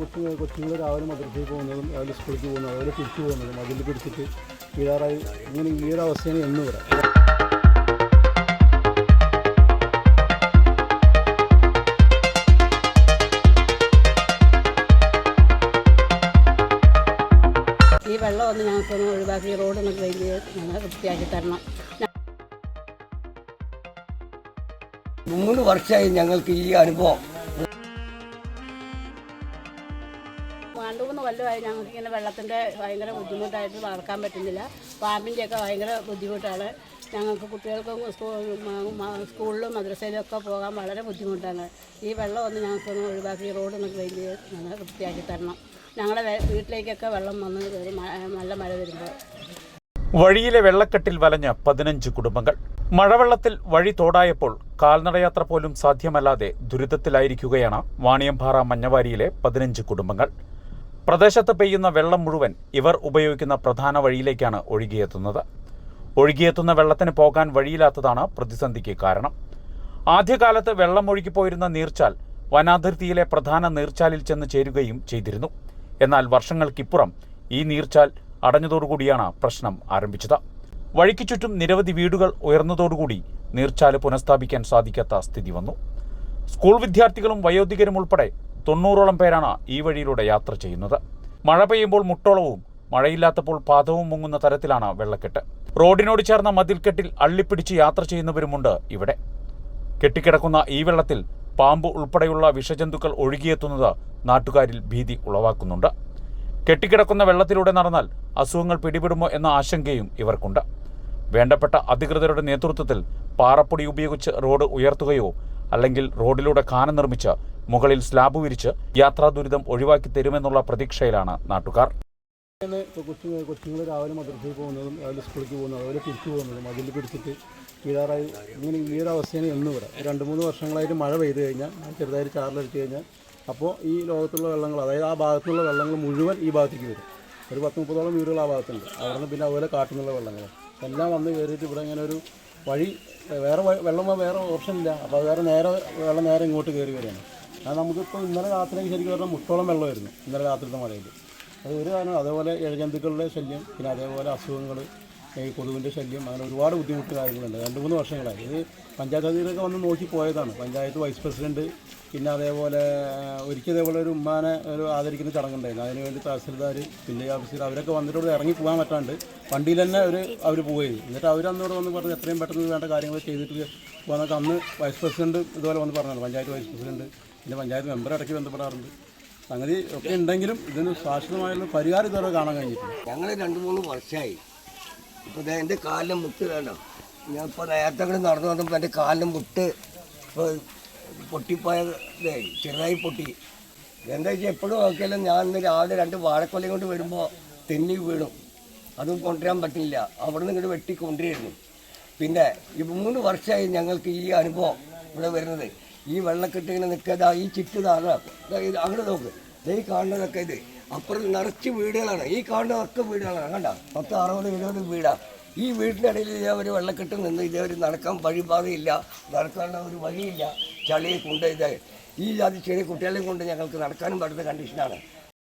കൊച്ചു കൊച്ചുങ്ങൾ രാവിലെ മദ്രസയിൽ പോകുന്നതും രാവിലെ സ്കൂളിലേക്ക് പോകുന്നതും അതുപോലെ തിരിച്ചു പോകുന്നതും അതിൽ പിടിച്ചിട്ട് വീഴാറായി. ഇങ്ങനെ ഈ ഒരു അവസ്ഥയാണ് എന്ന് ഇവിടെ. ഈ വെള്ളം ഒന്ന് ഞങ്ങൾക്കൊന്ന് ഒഴിവാക്കി റോഡൊന്ന് ക്ലീൻ ചെയ്ത് ഞങ്ങൾ വൃത്തിയാക്കി തരണം. മൂന്ന് വർഷമായി ഞങ്ങൾക്ക് ഈ അനുഭവം. രണ്ടു മൂന്ന് കൊല്ലമായി ഞങ്ങൾക്ക് ഇങ്ങനെ വെള്ളത്തിന്റെ ഭയങ്കര ബുദ്ധിമുട്ടായിട്ട് വളർക്കാൻ പറ്റുന്നില്ല. പാമ്പിന്റെയൊക്കെ ഭയങ്കര ബുദ്ധിമുട്ടാണ്. ഞങ്ങൾക്ക് കുട്ടികൾക്കും സ്കൂളിലും മദ്രസയിലും ഒക്കെ പോകാൻ വളരെ ബുദ്ധിമുട്ടാണ്. ഈ വെള്ളം ഒന്ന് ഞങ്ങൾക്കൊന്ന് ഒഴിവാക്കി റോഡൊന്ന് ക്ലീൻ ചെയ്ത് ഞങ്ങൾ വൃത്തിയാക്കി തരണം. ഞങ്ങളുടെ വീട്ടിലേക്കൊക്കെ വെള്ളം വന്ന് നല്ല മഴ വരുമ്പോൾ. വഴിയിലെ വെള്ളക്കെട്ടിൽ വലഞ്ഞ പതിനഞ്ച് കുടുംബങ്ങൾ. മഴവെള്ളത്തിൽ വഴി തോടായപ്പോൾ കാൽനടയാത്ര പോലും സാധ്യമല്ലാതെ ദുരിതത്തിലായിരിക്കുകയാണ് വാണിയംപാറ മഞ്ഞവാരിയിലെ പതിനഞ്ച് കുടുംബങ്ങൾ. പ്രദേശത്ത് പെയ്യുന്ന വെള്ളം മുഴുവൻ ഇവർ ഉപയോഗിക്കുന്ന പ്രധാന വഴിയിലേക്കാണ് ഒഴുകിയെത്തുന്നത്. ഒഴുകിയെത്തുന്ന വെള്ളത്തിന് പോകാൻ വഴിയില്ലാത്തതാണ് പ്രതിസന്ധിക്ക് കാരണം. ആദ്യകാലത്ത് വെള്ളം ഒഴുകിപ്പോയിരുന്ന നീർച്ചാൽ വനാതിർത്തിയിലെ പ്രധാന നീർച്ചാലിൽ ചെന്ന് ചേരുകയും ചെയ്തിരുന്നു. എന്നാൽ വർഷങ്ങൾക്കിപ്പുറം ഈ നീർച്ചാൽ അടഞ്ഞതോടുകൂടിയാണ് പ്രശ്നം ആരംഭിച്ചത്. വഴിക്ക് ചുറ്റും നിരവധി വീടുകൾ ഉയർന്നതോടുകൂടി നീർച്ചാൽ പുനഃസ്ഥാപിക്കാൻ സാധിക്കാത്ത സ്ഥിതി വന്നു. സ്കൂൾ വിദ്യാർത്ഥികളും വയോധികരും ഉൾപ്പെടെ തൊണ്ണൂറോളം പേരാണ് ഈ വഴിയിലൂടെ യാത്ര ചെയ്യുന്നത്. മഴ പെയ്യുമ്പോൾ മുട്ടോളവും മഴയില്ലാത്തപ്പോൾ പാദവും മുങ്ങുന്ന തരത്തിലാണ് വെള്ളക്കെട്ട്. റോഡിനോട് ചേർന്ന മതിൽക്കെട്ടിൽ അള്ളിപ്പിടിച്ച് യാത്ര ചെയ്യുന്നവരുമുണ്ട് ഇവിടെ. കെട്ടിക്കിടക്കുന്ന ഈ വെള്ളത്തിൽ പാമ്പ് ഉൾപ്പെടെയുള്ള വിഷജന്തുക്കൾ ഒഴുകിയെത്തുന്നത് നാട്ടുകാരിൽ ഭീതി ഉളവാക്കുന്നുണ്ട്. കെട്ടിക്കിടക്കുന്ന വെള്ളത്തിലൂടെ നടന്നാൽ അസുഖങ്ങൾ പിടിപെടുമോ എന്ന ആശങ്കയും ഇവർക്കുണ്ട്. വേണ്ടപ്പെട്ട അധികൃതരുടെ നേതൃത്വത്തിൽ പാറപ്പൊടി ഉപയോഗിച്ച് റോഡ് ഉയർത്തുകയോ അല്ലെങ്കിൽ റോഡിലൂടെ കാനം നിർമ്മിച്ച് മുകളിൽ സ്ലാബ് വിരിച്ച് യാത്രാ ദുരിതം ഒഴിവാക്കി തരുമെന്നുള്ള പ്രതീക്ഷയിലാണ് നാട്ടുകാർ. ഇപ്പോൾ കൊച്ചു കൊച്ചുങ്ങൾ രാവിലെ മദ്രസയിൽ പോകുന്നതും രാവിലെ സ്കൂളിലേക്ക് പോകുന്നതും അതുപോലെ തിരിച്ചു പോകുന്നതും അതിൽ പിടിച്ചിട്ട് വീഴാറായി ഇങ്ങനെ ഈ ഒരു അവസ്ഥയാണ് എന്നും ഇവിടെ രണ്ട് മൂന്ന് വർഷങ്ങളായിട്ട് മഴ പെയ്ത് കഴിഞ്ഞാൽ ചെറുതായിട്ട് ചാറിലടിച്ചു കഴിഞ്ഞാൽ അപ്പോൾ ഈ ലോകത്തുള്ള വെള്ളങ്ങൾ അതായത് ആ ഭാഗത്തുള്ള വെള്ളങ്ങൾ മുഴുവൻ ഈ ഭാഗത്തേക്ക് വരും. ഒരു പത്ത് മുപ്പതോളം വീടുകൾ ആ ഭാഗത്തുണ്ട്. അവിടെ പിന്നെ അതുപോലെ കാട്ടുന്നുള്ള വെള്ളങ്ങൾ. എല്ലാം വന്ന് കയറിയിട്ട് ഇവിടെ ഇങ്ങനെ ഒരു വഴി വേറെ വെള്ളം വേറെ ഓപ്ഷൻ ഇല്ല. അപ്പോൾ വേറെ നേരെ വെള്ളം നേരെ ഇങ്ങോട്ട് കയറി വരികയാണ്. അത് നമുക്കിപ്പോൾ ഇന്നലെ രാത്രിക്ക് ശരിക്കും പറഞ്ഞാൽ മുട്ടോളം വെള്ളമായിരുന്നു ഇന്നലെ രാത്രിത്തെ മഴയിൽ. അത് ഒരു കാരണം അതേപോലെ ഇഴജന്തുക്കളുടെ ശല്യം പിന്നെ അതേപോലെ അസുഖങ്ങൾ ഈ കൊതുകിന്റെ ശല്യം അങ്ങനെ ഒരുപാട് ബുദ്ധിമുട്ട് കാര്യങ്ങളുണ്ട്. രണ്ട് മൂന്ന് വർഷങ്ങളായി. ഇത് പഞ്ചായത്ത് അധികൃതരൊക്കെ വന്ന് നോക്കി പോയതാണ്. പഞ്ചായത്ത് വൈസ് പ്രസിഡന്റ് പിന്നെ അതേപോലെ ഒരിക്കൽ ഇതേപോലെ ഒരു ഉമ്മാനെ ഒരു ആദരിക്കുന്ന ചടങ്ങുണ്ടായിരുന്നു. അതിനുവേണ്ടി തഹസിൽദാർ വില്ലേജ് ഓഫീസർ അവരൊക്കെ വന്നിട്ട് ഇറങ്ങി പോകാൻ പറ്റാണ്ട് വണ്ടിയിൽ തന്നെ അവർ അവർ പോയി. എന്നിട്ട് അവർ അന്നോട് വന്ന് പറഞ്ഞ് എത്രയും പെട്ടെന്ന് വേണ്ട കാര്യങ്ങൾ ചെയ്തിട്ട് പോകാനൊക്കെ അന്ന് വൈസ് പ്രസിഡന്റ് ഇതുപോലെ വന്ന് പറഞ്ഞതാണ് പഞ്ചായത്ത് വൈസ് പ്രസിഡന്റ്. പിന്നെ പഞ്ചായത്ത് മെമ്പർ ഇടയ്ക്ക് ബന്ധപ്പെടാറുണ്ട്. സംഗതി ഒക്കെ ഉണ്ടെങ്കിലും ഇതിന് ശാശ്വതമായുള്ള പരിഹാരം ഇതുവരെ കാണാൻ കഴിഞ്ഞിട്ടില്ല. ഞങ്ങൾ രണ്ട് മൂന്ന് വർഷമായി ഇപ്പോൾ എന്റെ കാലിലും മുട്ട് വേണ്ട ഞാൻ ഇപ്പോൾ നേരത്തെ കൂടെ നടന്നു വന്നപ്പോൾ എന്റെ കാലിലും മുട്ട് ഇപ്പോൾ പൊട്ടിപ്പോയ ഇതായി ചെറുതായി പൊട്ടി. എന്താ വെച്ചാൽ എപ്പോഴും നോക്കിയാലും ഞാൻ ഇന്ന് രാവിലെ രണ്ട് വാഴക്കൊലയും കൊണ്ട് വരുമ്പോൾ തെന്നി വീണു. അതും കൊണ്ടുവരാൻ പറ്റില്ല. അവിടെ നിന്ന് ഇങ്ങോട്ട് വെട്ടി കൊണ്ടുവരുന്നു പിന്നെ ഈ മൂന്ന് വർഷമായി ഞങ്ങൾക്ക് ഈ അനുഭവം ഇവിടെ വരുന്നത്. ഈ വെള്ളക്കെട്ട് ഇങ്ങനെ നിൽക്കാതെ ഈ ചുറ്റ് താഴെ അങ്ങോട്ട് നോക്ക്. ഈ കാണുന്നതൊക്കെ ഇത്. അപ്പുറത്ത് നിറച്ച് വീടുകളാണ്. ഈ കാണുന്നതൊക്കെ വീടുകളാണ്. കണ്ട? പത്ത് അറുപത് എഴുപത് വീടാണ് ഈ വീടിന്റെ ഇടയിൽ ഇതേ ഒരു വെള്ളക്കെട്ട് നിന്ന് ഇതേ ഒരു നടക്കാൻ വഴിപാതയില്ല നടക്കാനുള്ള ഒരു വഴിയില്ല. ചളിയെ കൊണ്ട് ഇത്. ഈ ജാതി ചെറിയ കുട്ടികളെയും കൊണ്ട് ഞങ്ങൾക്ക് നടക്കാനും പറ്റുന്ന കണ്ടീഷനാണ്